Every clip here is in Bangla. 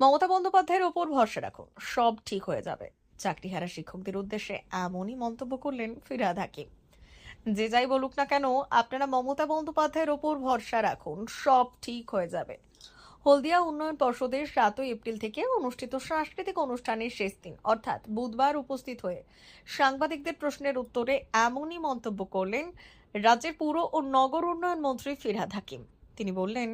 মমতা বন্দ্যোপাধ্যায়ের ওপর ভরসা রাখুন, সব ঠিক হয়ে যাবে। চাকরিহারা শিক্ষকদের উদ্দেশ্যে এমনই মন্তব্য করলেন ফিরাদ হাকিম। যে যাই বলুক না কেন, আপনারা মমতা বন্দ্যোপাধ্যায়ের ওপর ভরসা রাখুন, সব ঠিক হয়ে যাবে। হলদিয়া উন্নয়ন পর্ষদের সাতই এপ্রিল থেকে অনুষ্ঠিত সাংস্কৃতিক অনুষ্ঠানের শেষ দিন, অর্থাৎ বুধবার উপস্থিত হয়ে সাংবাদিকদের প্রশ্নের উত্তরে এমনই মন্তব্য করলেন রাজ্যের পুর ও নগর উন্নয়ন মন্ত্রী ফিরহাদ হাকিম। তিনি বললেন,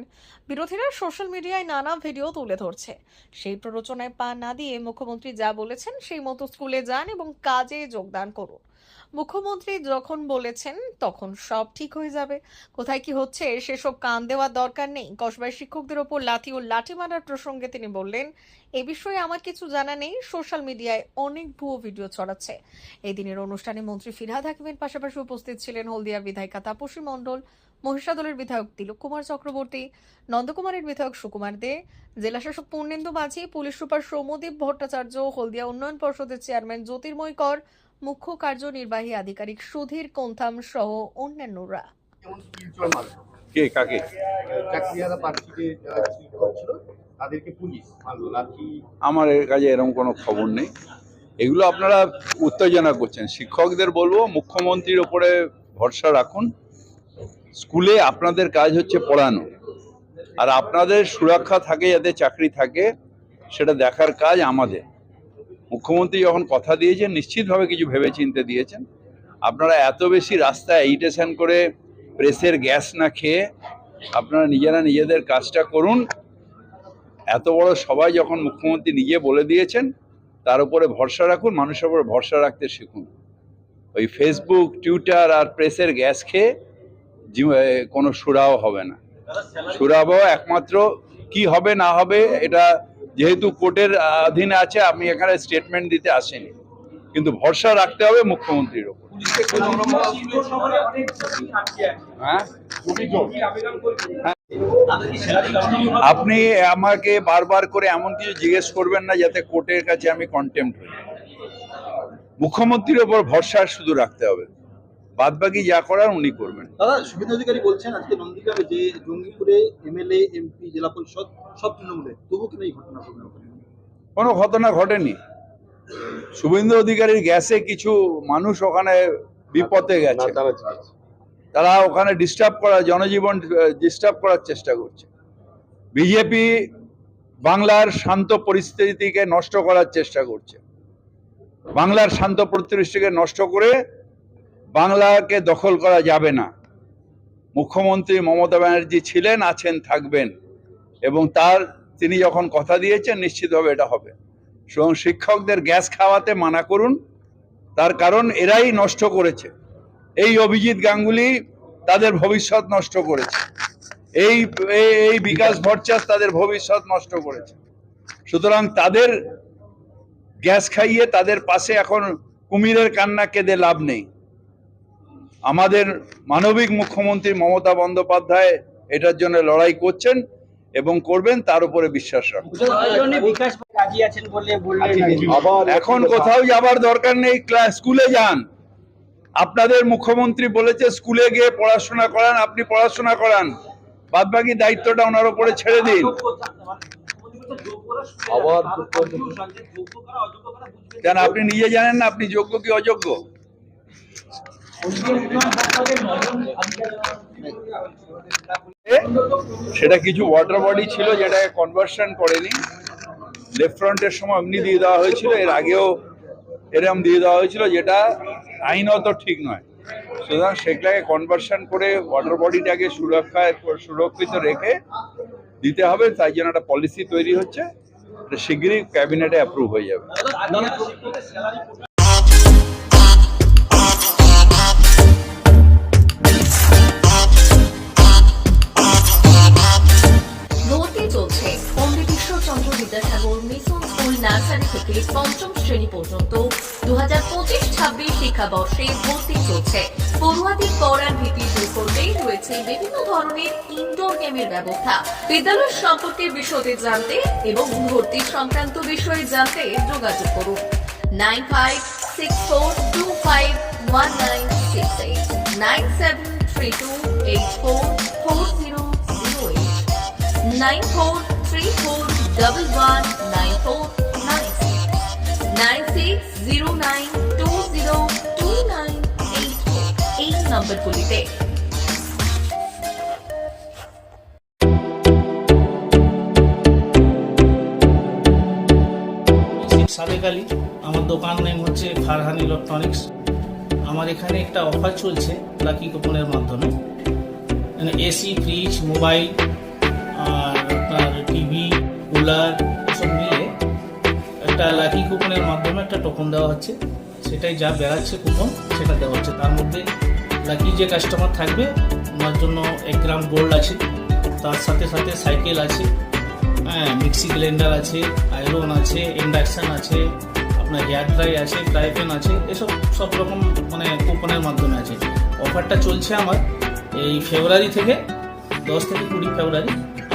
বিরোধীরা সোশ্যাল মিডিয়ায় নানা ভিডিও তুলে ধরছে। সেই প্ররোচনায় পা না দিয়ে মুখ্যমন্ত্রী যা বলেছেন সেই মতো স্কুলে যান এবং কাজে যোগদান করুন। মুখ্যমন্ত্রী যখন বলেছেন তখন সব ঠিক হয়ে যাবে। কোথায় কি হচ্ছে সেসব কান দেওয়ার দরকার নেই। কসবায় শিক্ষকদের ওপর লাথি ও লাঠি মারার প্রসঙ্গে তিনি বললেন, এ বিষয়ে আমার কিছু জানা নেই। সোশ্যাল মিডিয়ায় অনেক ভুয়ো ভিডিও ছড়াচ্ছে। এই দিনের অনুষ্ঠানে মন্ত্রী ফিরহাদ হাকিমের পাশাপাশি উপস্থিত ছিলেন হলদিয়ার বিধায়িকা তাপসী মণ্ডল মহিষাদলের বিধায়ক তিলক কুমার চক্রবর্তী নন্দকুমারের বিধায়ক সুকুমার দে জেলাশাসক পূর্ণেন্দু মাঝি পুলিশ সুপার সৌমদীপ ভট্টাচার্য হলদিয়া উন্নয়ন পর্ষদের চেয়ারম্যান জ্যোতির্ময় কর মুখ্য কার্যনির্বাহী আধিকারিক সুধীর কোন্থাম সহ অন্যান্যরা। কে কাকে? প্রার্থীকে তাদেরকে পুলিশ আমার এর কাছে এরকম কোনো খবর নেই। এগুলো আপনারা উত্তেজনা করছেন। শিক্ষকদের বলব মুখ্যমন্ত্রীর ওপরে ভরসা রাখুন। স্কুলে আপনাদের কাজ হচ্ছে পড়ানো। আর আপনাদের সুরক্ষা থাকে, যাতে চাকরি থাকে, সেটা দেখার কাজ আমাদের। মুখ্যমন্ত্রী যখন কথা দিয়েছেন, নিশ্চিতভাবে কিছু ভেবেচিন্তে দিয়েছেন। আপনারা এত বেশি রাস্তায় এইটেশন করে প্রেসের গ্যাস না খেয়ে, আপনারা নিজেরা নিজেদের কাজটা করুন। এত বড় সবাই যখন মুখ্যমন্ত্রী নিজে বলে দিয়েছেন, তার উপরে ভরসা রাখুন, মানুষের উপরে ভরসা রাখতে শিখুন। ওই ফেসবুক টুইটার আর প্রেসের গ্যাস খেয়ে কোনো সুরাও হবে না। সুরাবো একমাত্র কি হবে না হবে এটা যেহেতু কোর্টের অধীনে আছে, আমি এখানে স্টেটমেন্ট দিতে আসেনি। কিন্তু ভরসা রাখতে হবে মুখ্যমন্ত্রীর ওপর। হ্যাঁ? আপনি আমাকে বারবার করে এমন কিছু জিজ্ঞেস করবেন না, যাতে কোর্টের কাছে আমি কন্টেম্প মুখ্যমন্ত্রীর ওপর ভরসা শুধু রাখতে হবে। বাদ বাকি যা করার উনি করবেন। দাদা শুভেন্দু অধিকারী বলছেন আজকে নন্দীগ্রামে যে জঙ্গিপুরে এমএলএ এমপি জেলা পরিষদ সব তৃণমূলে তবু কেন এই ঘটনা ঘটলো কোনো ঘটনা ঘটেনি। শুভেন্দু অধিকারীর গ্যাসে কিছু মানুষ ওখানে বিপদে গেছে। তারা ওখানে ডিস্টার্ব করা জনজীবন ডিস্টার্ব করার চেষ্টা করছে। বিজেপি বাংলার শান্ত পরিস্থিতিকে নষ্ট করার চেষ্টা করছে। বাংলার শান্ত পরিস্থিতিকে নষ্ট করে বাংলাকে দখল করা যাবে না। মুখ্যমন্ত্রী মমতা ব্যানার্জি ছিলেন, আছেন, থাকবেন এবং তার তিনি যখন কথা দিয়েছেন, নিশ্চিতভাবে এটা হবে। এবং শিক্ষকদের গ্যাস খাওয়াতে মানা করুন, তার কারণ এরাই নষ্ট করেছে। এই অভিজিৎ গাঙ্গুলি তাদের ভবিষ্যৎ নষ্ট করেছে। এই, এই- বিকাশ ভট্টাচার্য তাদের ভবিষ্যৎ নষ্ট করেছে। সুতরাং তাদের গ্যাস খাইয়ে তাদের পাশে এখন কুমিরের কান্না কেঁদে লাভ নেই। আমাদের মানবিক মুখ্যমন্ত্রী মমতা বন্দ্যোপাধ্যায় এটার জন্য লড়াই করছেন এবং করবেন তার উপরে বিশ্বাস রাখুন। আবার এখন কোথাও যাবার দরকার নেই স্কুলে যান। আপনাদের মুখ্যমন্ত্রী বলেছে স্কুলে গিয়ে পড়াশোনা করান আপনি পড়াশোনা করান। বাদ বাকি দায়িত্বটা ওনার উপরে ছেড়ে দিন। আবার কেন আপনি নিজে জানেন না আপনি যোগ্য কি অযোগ্য? সেটা কিছু ওয়াটার বডি ছিল যেটাকে কনভার্সন করেনি। লেফট ফ্রন্টের সময় এমনি দিয়ে দেওয়া হয়েছিল, এর আগেও এরকম দিয়ে দেওয়া হয়েছিল, যেটা আইনত ঠিক নয়। সুতরাং সেগুলাকে কনভার্সন করে ওয়াটার বডিটাকে সুরক্ষায় সুরক্ষিত রেখে দিতে হবে, তাই জন্য একটা পলিসি তৈরি হচ্ছে। শিগগিরই ক্যাবিনেটে অ্যাপ্রুভ হয়ে যাবে। বিদ্যাসাগর নার্সারি থেকে ইনডোর গেমের ব্যবস্থা। বিদ্যালয় সম্পর্কে বিশদে জানতে এবং ভর্তি সংক্রান্ত বিষয়ে জানতে যোগাযোগ করুন। Nine five six four two five one nine six eight. Nine seven three two eight four four zero zero eight. nine four three four double one nine four nine six nine six zero nine two zero two nine eight এই নম্বরগুলিতে। শেখ আলী, আমার দোকান নেম হচ্ছে ফারহান ইলেকট্রনিক্স। আমার এখানে একটা অফার চলছে লাকি কুপনের মাধ্যমে। এসি ফ্রিজ মোবাইল আর আপনার টিভি কুলার এসব মিলে একটা লাকি কুপনের মাধ্যমে একটা টোকন দেওয়া হচ্ছে। সেটাই যা বেড়াচ্ছে কুপন সেটা দেওয়া হচ্ছে। তার মধ্যে লাকি যে কাস্টমার থাকবে, ওনার জন্য এক গ্রাম গোল্ড আছে। তার সাথে সাথে সাইকেল আছে। হ্যাঁ মিক্সি গ্লেন্ডার আছে আয়রন আছে ইন্ডাকশন আছে, আপনার হেয়ার ড্রাই আছে ড্রাই প্যান আছে, এসব সব রকম মানে কুপনের মাধ্যমে আছে। অফারটা চলছে আমার এই ফেব্রুয়ারি থেকে, দশ থেকে কুড়ি ফেব্রুয়ারি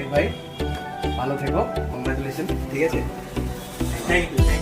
সাদেক ভাই ভালো থেকো কংগ্রাচুলেশন ঠিক আছে? Thank you